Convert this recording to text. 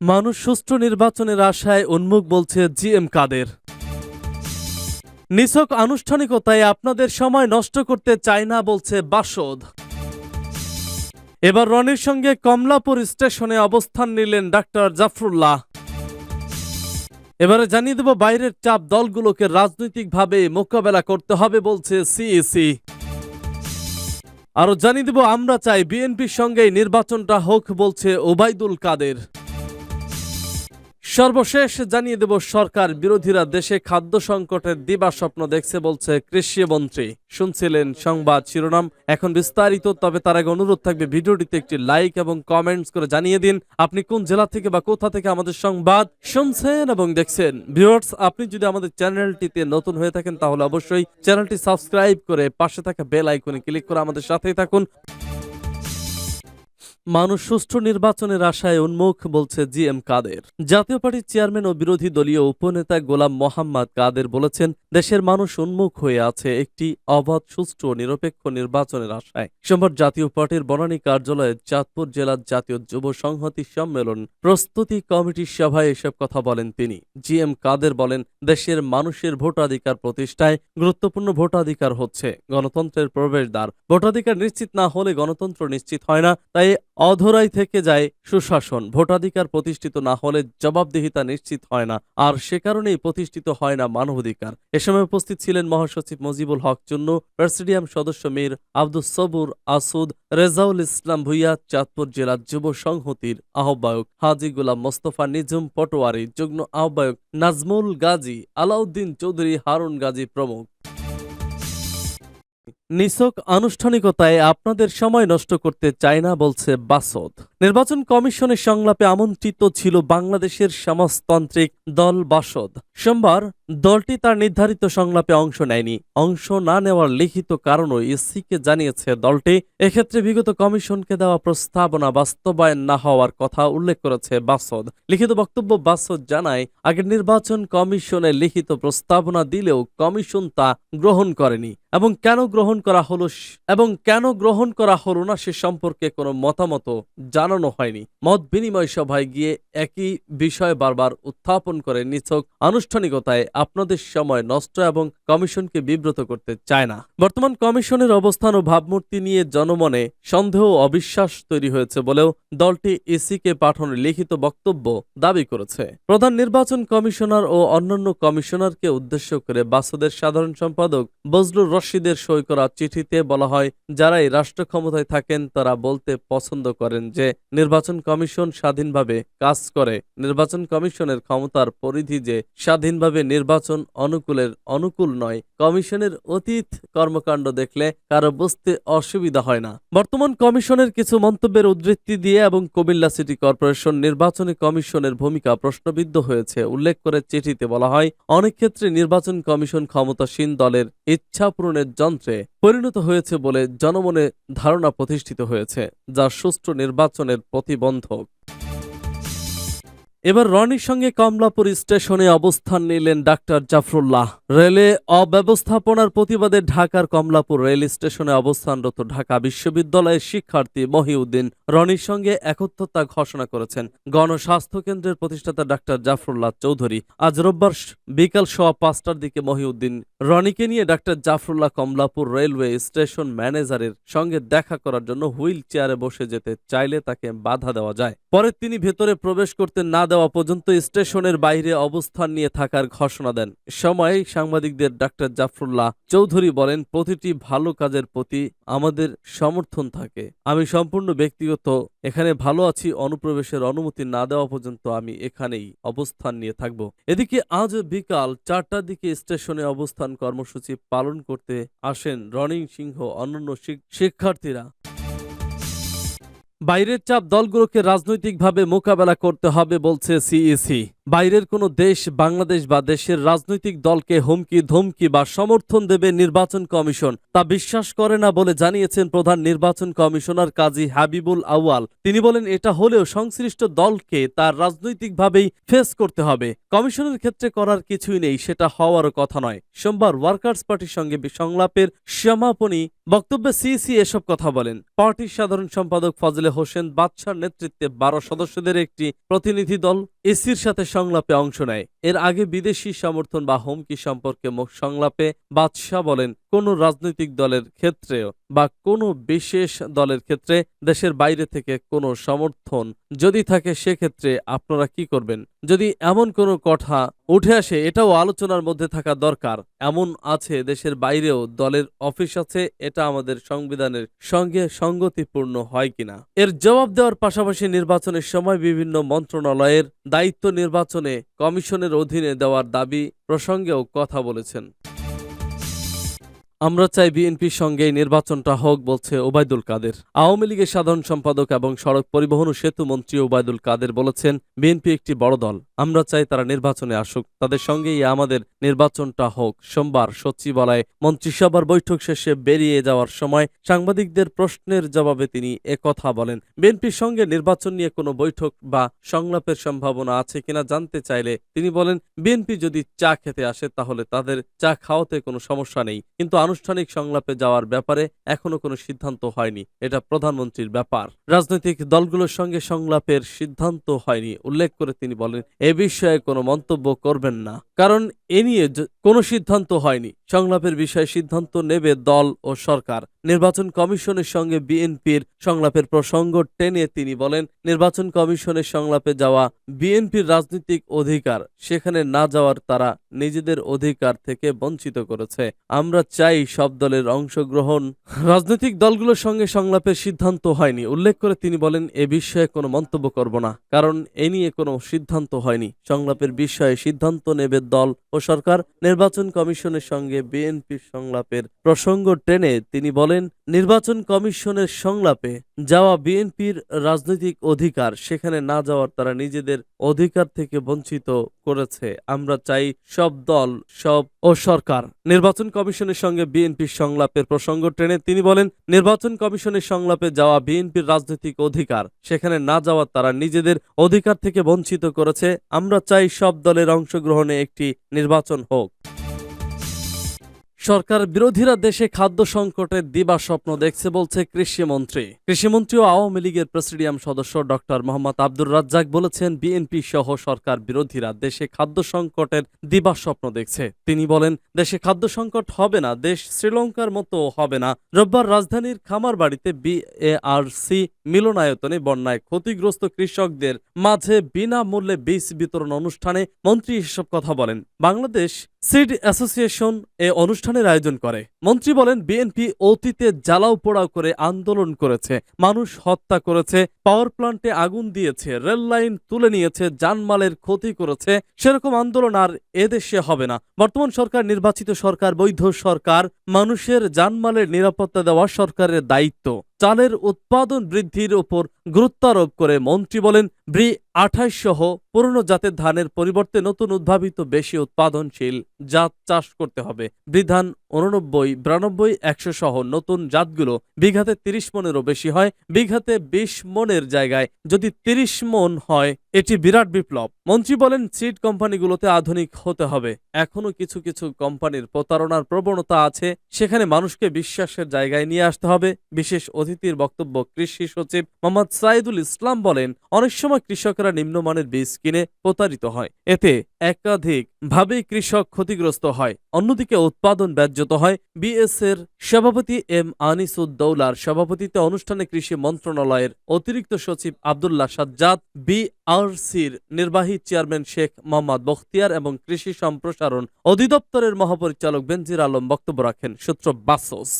মানুষ সুষ্ঠু নির্বাচনের আশায় উন্মুখ বলছে জিএম কাদের। নিছক আনুষ্ঠানিকতায় আপনাদের সময় নষ্ট করতে চায় না বলছে বাসদ। এবার রনির সঙ্গে কমলাপুর স্টেশনে অবস্থান নিলেন ডাক্তার জাফরুল্লাহ। এবারে জানিয়ে দেব বাইরের চাপ দলগুলোকে রাজনৈতিকভাবে মোকাবেলা করতে হবে বলছে সিইসি। আরও জানিয়ে দেব, আমরা চাই বিএনপির সঙ্গেই নির্বাচনটা হোক বলছে ওবায়দুল কাদের। সর্বশেষ জানিয়ে দেব, সরকার বিরোধীরা দেশে খাদ্য সংকটের দিবা স্বপ্ন দেখছে বলছে কৃষি মন্ত্রী। শুনছিলেন সংবাদ শিরোনাম। এখন বিস্তারিত, তবে তার আগে অনুরোধ থাকবে ভিডিওটিতে একটি লাইক এবং কমেন্টস করে জানিয়ে দিন, আপনি কোন জেলা থেকে বা কোথা থেকে আমাদের সংবাদ শুনছেন এবং দেখছেন। ভিউয়ার্স, আপনি যদি আমাদের চ্যানেলটিতে নতুন হয়ে থাকেন, তাহলে অবশ্যই চ্যানেলটি সাবস্ক্রাইব করে পাশে থাকা বেল আইকনে ক্লিক করে আমাদের সাথেই থাকুন। মানুষ সুষ্ঠু নির্বাচনের আশায় উন্মুখ, বলছে জি এম কাদের। জাতীয় পার্টির চেয়ারম্যান ও বিরোধী দলীয় উপনেতা গোলাম মোহাম্মদ কাদের বলেছেন, দেশের মানুষ উন্মুখ হয়ে আছে একটি অবাধ, সুষ্ঠু ও নিরপেক্ষ নির্বাচনের আশায়। সোমবার জাতীয় পার্টির বনানী কার্যালয়ে চাঁদপুর জেলার জাতীয় যুব সংহতি সম্মেলন, প্রস্তুতি কমিটির সভায় এসব কথা বলেন তিনি। জি এম কাদের বলেন, দেশের মানুষের ভোটাধিকার প্রতিষ্ঠায় গুরুত্বপূর্ণ ভোটাধিকার হচ্ছে। গণতন্ত্রের প্রবেশদ্বার, ভোটাধিকার নিশ্চিত না হলে গণতন্ত্র নিশ্চিত হয় না, তাই অধরাই থেকে যায় সুশাসন। ভোটাধিকার প্রতিষ্ঠিত না হলে জবাবদিহিতা নিশ্চিত হয় না। আর সে কারণেই প্রতিষ্ঠিত হয় না মানবাধিকার। এ সময় উপস্থিত ছিলেন মহাসচিব মজিবুল হক চুন্ন, প্রেসিডিয়াম সদস্য মীর আব্দুস সবুর, আসুদ, রেজাউল ইসলাম ভুইয়া, চাঁদপুর জেলা যুব সংহতির আহ্বায়ক, হাজি গোলাম মোস্তফা নিজুম পটোয়ারি, যুগ্ম আহ্বায়ক নাজমুল গাজী, আলাউদ্দিন চৌধুরী, হারুন গাজী প্রমুখ। নিছক আনুষ্ঠানিকতায় আপনাদের সময় নষ্ট করতে চায় না, বলছে বাসদ। নির্বাচন কমিশনের সংলাপে আমন্ত্রিত ছিল বাংলাদেশের সমাজতান্ত্রিক দল বাসদ। সোমবার দলটি তার নির্ধারিত সংলাপে অংশ নেয়নি। অংশ না নেওয়ার লিখিত কারণও ইসিকে জানিয়েছে দলটি। এক্ষেত্রে বিগত কমিশনকে দেওয়া প্রস্তাবনা বাস্তবায়ন না হওয়ার কথা উল্লেখ করেছে বাসদ। লিখিত বক্তব্য বাসদ জানায়, আগের নির্বাচন কমিশনে লিখিত প্রস্তাবনা দিলেও কমিশন তা গ্রহণ করেনি এবং কেন গ্রহণ করা হলো এবং কেন গ্রহণ করা হলো না সে সম্পর্কে কোনো মতামত জানানো হয়নি। মত বিনিময় সভায় গিয়ে একই বিষয় বারবার উত্থাপন করে নিছক। আনুষ্ঠানিকতায় আপনাদের সময় নষ্ট এবং কমিশনকে বিব্রত করতে চায় না। বর্তমান কমিশনের অবস্থান ও ভাবমূর্তি নিয়ে জনমনে সন্দেহ অবিশ্বাস তৈরি হয়েছে বলেও দলটি ইসিকে পাঠানো লিখিত বক্তব্য দাবি করেছে। প্রধান নির্বাচন কমিশনার ও অন্যান্য কমিশনারকে উদ্দেশ্য করে বাসদের সাধারণ সম্পাদক বজলুর রশিদের সই করা চিঠিতে বলা হয়, যারাই রাষ্ট্র ক্ষমতায় থাকেন তারা বলতে পছন্দ করেন যে, নির্বাচন কমিশন স্বাধীনভাবে কাজ করে। নির্বাচন কমিশনের ক্ষমতার পরিধি যে, স্বাধীনভাবে নির্বাচন অনুকূলের অনুকূল নয়। কমিশনের অতীত কর্মকাণ্ড দেখলে কারও বুঝতে অসুবিধা হয় না। বর্তমান কমিশনের কিছু মন্তব্যের উদ্ধৃতি দিয়ে এবং কুমিল্লা সিটি কর্পোরেশন নির্বাচনী কমিশনের ভূমিকা প্রশ্নবিদ্ধ হয়েছে। উল্লেখ করে চিঠিতে বলা হয়, অনেক ক্ষেত্রে নির্বাচন কমিশন ক্ষমতাসীন দলের ইচ্ছা পূরণের যন্ত্রে পরিণত হয়েছে বলে জনমনে ধারণা প্রতিষ্ঠিত হয়েছে যা সুষ্ঠু নির্বাচনের প্রতিবন্ধক। এবার রনির সঙ্গে কমলাপুর স্টেশনে অবস্থান নিলেন ডাক্তার জাফরুল্লাহ। রেলে অব্যবস্থাপনার প্রতিবাদে ঢাকার কমলাপুর রেল স্টেশনে অবস্থানরত ঢাকা বিশ্ববিদ্যালয়ের শিক্ষার্থী মহিউদ্দিন রনির সঙ্গে একত্রতা ঘোষণা করেছেন। গণস্বাস্থ্য কেন্দ্রের প্রতিষ্ঠাতা ডাক্তার জাফরুল্লাহ চৌধুরী আজ রোববার বিকাল সোয়া পাঁচটার দিকে মহিউদ্দিন রনিকে নিয়ে doctor Zafrullah Kamalapur railway station ম্যানেজারের সঙ্গে দেখা করার জন্য হুইল চেয়ারে বসে যেতে চাইলে তাকে বাধা দেওয়া যায়। পরে তিনি ভেতরে প্রবেশ করতে না দেওয়া পর্যন্ত স্টেশনের বাইরে অবস্থান নিয়ে থাকার ঘোষণা দেন। সময় সাংবাদিকদের ডাক্তার জাফরুল্লাহ চৌধুরী বলেন, প্রতিটি ভালো কাজের প্রতি আমাদের সমর্থন থাকে। আমি সম্পূর্ণ ব্যক্তিগত, এখানে ভালো আছি, অনুপ্রবেশের অনুমতি না দেওয়া পর্যন্ত আমি এখানেই অবস্থান নিয়ে থাকব। এদিকে আজ বিকাল চারটার দিকে স্টেশনে অবস্থান কর্মসূচি পালন করতে আসেন রনিং সিংহ অন্যান্য শিক্ষার্থীরা। বাইরের চাপ দলগুলোকে রাজনৈতিকভাবে মোকাবেলা করতে হবে বলছে সিইসি বাইরের কোনো দেশ, বাংলাদেশ বা দেশের রাজনৈতিক দলকে হুমকি, ধমকি বা সমর্থন দেবে নির্বাচন কমিশন। তা বিশ্বাস করে না বলে জানিয়েছেন প্রধান নির্বাচন কমিশনার কাজী হাবিবুল আউয়াল। তিনি বলেন, এটা হলেও সংশ্লিষ্ট দলকে তার রাজনৈতিকভাবেই ফেস করতে হবে। কমিশনের ক্ষেত্রে করার কিছুই নেই, সেটা হওয়ারও কথা নয়। সোমবার ওয়ার্কার্স পার্টির সঙ্গে সংলাপের সমাপনী বক্তব্যে সিইসি এসব কথা বলেন। পার্টির সাধারণ সম্পাদক ফজলে হোসেন বাদশার নেতৃত্বে বারো সদস্যদের একটি প্রতিনিধি দল এসির সাথে সংলাপে অংশ নেয়। এর আগে বিদেশি সমর্থন বা হুমকি সম্পর্কে মুখ সংলাপে বাদশাহ বলেন, কোন রাজনৈতিক দলের ক্ষেত্রেও বা কোনো বিশেষ দলের ক্ষেত্রে দেশের বাইরে থেকে কোনো সমর্থন যদি থাকে, সেক্ষেত্রে আপনারা কি করবেন? যদি এমন কোনো কথা উঠে আসে, এটাও আলোচনার মধ্যে থাকা দরকার। এমন আছে দেশের বাইরেও দলের অফিস আছে, এটা আমাদের সংবিধানের সঙ্গে সঙ্গতিপূর্ণ হয় কিনা। এর জবাব দেওয়ার পাশাপাশি নির্বাচনের সময় বিভিন্ন মন্ত্রণালয়ের দায়িত্ব নির্বাচনে কমিশনের অধীনে দেওয়ার দাবি প্রসঙ্গেও কথা বলেছেন। আমরা চাই বিএনপির সঙ্গে নির্বাচনটা হোক, বলছে ওবায়দুল কাদের। আওয়ামী লীগের সাধারণ সম্পাদক এবং সড়ক পরিবহন ও সেতু মন্ত্রী ওবায়দুল কাদের বলেছেন, বিএনপি একটি বড় দল। আমরা চাই তারা নির্বাচনে আসুক। তাদের সঙ্গেই আমাদের নির্বাচনটা হোক। সোমবার সচিবালয়ে মন্ত্রিসভার বৈঠক শেষে বেরিয়ে যাওয়ার সময় সাংবাদিকদের প্রশ্নের জবাবে তিনি একথা বলেন, বিএনপির সঙ্গে নির্বাচন নিয়ে কোনো বৈঠক বা সংলাপের সম্ভাবনা আছে কিনা জানতে চাইলে তিনি বলেন, বিএনপি যদি চা খেতে আসে তাহলে তাদের চা খাওয়াতে কোনো সমস্যা নেই। কিন্তু আনুষ্ঠানিক সংলাপে যাওয়ার ব্যাপারে এখনও কোনো সিদ্ধান্ত হয়নি। এটা প্রধানমন্ত্রীর ব্যাপার। রাজনৈতিক দলগুলোর সঙ্গে সংলাপের সিদ্ধান্ত হয়নি, উল্লেখ করে তিনি বলেন। এ বিষয়ে কোনো মন্তব্য করবেন না। কারণ এ নিয়ে কোনো সিদ্ধান্ত হয়নি। সংলাপের বিষয়ে সিদ্ধান্ত নেবে দল ও সরকার। নির্বাচন কমিশনের সঙ্গে বিএনপির সংলাপের প্রসঙ্গ টেনে তিনি বলেন, নির্বাচন কমিশনের সংলাপে যাওয়া বিএনপির রাজনৈতিক অধিকার, সেখানে না যাওয়ার তারা নিজেদের অধিকার থেকে বঞ্চিত করেছে। আমরা চাই সব দলের অংশগ্রহণ। রাজনৈতিক দলগুলোর সঙ্গে সংলাপের সিদ্ধান্ত হয়নি। উল্লেখ করে তিনি বলেন, এ বিষয়ে কোনো মন্তব্য করব না, কারণ এ নিয়ে কোনো সিদ্ধান্ত হয়নি। সংলাপের বিষয়ে সিদ্ধান্ত নেবে দল ও সরকার। নির্বাচন কমিশনের সঙ্গে বিএনপির সংলাপের প্রসঙ্গ ট্রেনে তিনি বলেন নির্বাচন কমিশনের সংলাপে যাওয়া বিএনপির রাজনৈতিক অধিকার, সেখানে না যাওয়ার তারা নিজেদের অধিকার থেকে বঞ্চিত করেছে। আমরা চাই সব দল, সব ও সরকার। নির্বাচন কমিশনের সঙ্গে বিএনপির সংলাপের প্রসঙ্গ টেনে তিনি বলেন, নির্বাচন কমিশনের সংলাপে যাওয়া বিএনপির রাজনৈতিক অধিকার, সেখানে না যাওয়ার তারা নিজেদের অধিকার থেকে বঞ্চিত করেছে। আমরা চাই সব দলের অংশগ্রহণে একটি নির্বাচন হোক। সরকার বিরোধীরা দেশে খাদ্য সংকটের দিবা স্বপ্ন দেখছে বলছে কৃষিমন্ত্রী। কৃষিমন্ত্রী ও আওয়ামী লীগের প্রেসিডিয়াম সদস্য ডক্টর মোহাম্মদ আব্দুর রাজ্জাক বলেছেন, বিএনপি সহ সরকার বিরোধীরা দেশে খাদ্য সংকটের দিবা স্বপ্ন দেখছে। তিনি বলেন, দেশে খাদ্য সংকট হবে না, দেশ শ্রীলঙ্কার মতো হবে না। রোববার রাজধানীর খামারবাড়িতে বিএআরসি মিলনায়তনে বন্যায় ক্ষতিগ্রস্ত কৃষকদের মাঝে বিনামূল্যে বীজ বিতরণ অনুষ্ঠানে মন্ত্রী এসব কথা বলেন। বাংলাদেশ সিড অ্যাসোসিয়েশন এ অনুষ্ঠানের আয়োজন করে। মন্ত্রী বলেন বিএনপি অতীতে জ্বালাও পোড়াও করে আন্দোলন করেছে, মানুষ হত্যা করেছে, পাওয়ার প্লান্টে আগুন দিয়েছে, রেল লাইন তুলে নিয়েছে জানমালের ক্ষতি করেছে, সেরকম আন্দোলন আর এদেশে হবে না। বর্তমান সরকার, নির্বাচিত সরকার, বৈধ সরকার, মানুষের জানমালের নিরাপত্তা দেওয়া সরকারের দায়িত্ব। চালের উৎপাদন বৃদ্ধির উপর গুরুত্বারোপ করে মন্ত্রী বলেন, ব্রি আঠাইশ সহ পুরনো জাতের ধানের পরিবর্তে নতুন উদ্ভাবিত বেশি উৎপাদনশীল জাত চাষ করতে হবে। বৃধান উননব্বই বিরানব্বই একশো সহ নতুন জাতগুলো বিঘাতে তিরিশ মনেরও বেশি হয়, বিঘাতে বিশ মনের জায়গায়। যদি তিরিশ মন হয়, এটি বিরাট বিপ্লব। মন্ত্রী বলেন, সিড কোম্পানিগুলোতে আধুনিক হতে হবে। এখনও কিছু কিছু কোম্পানির প্রতারণার প্রবণতা আছে। সেখানে মানুষকে বিশ্বাসের জায়গায় নিয়ে আসতে হবে। বিশেষ অতিথির বক্তব্য কৃষি সচিব মোহাম্মদ সাইদুল ইসলাম বলেন, অনেক সময় কৃষকরা নিম্নমানের বীজ কিনে প্রতারিত হয়। এতে একাধিক ভাবে কৃষক ক্ষতিগ্রস্ত হয়। অন্যদিকে উৎপাদন ব্যাহত হয় বিএসএর সভাপতি এম আনিসুদ্দৌলার সভাপতিত্বে অনুষ্ঠানে কৃষি মন্ত্রণালয়ের অতিরিক্ত সচিব আবদুল্লাহ সাজ্জাদ, বিআরসির নির্বাহী চেয়ারম্যান শেখ মোহাম্মদ বখতিয়ার এবং কৃষি সম্প্রসারণ অধিদপ্তরের মহাপরিচালক বেনজির আলম বক্তব্য রাখেন সূত্র বাসস।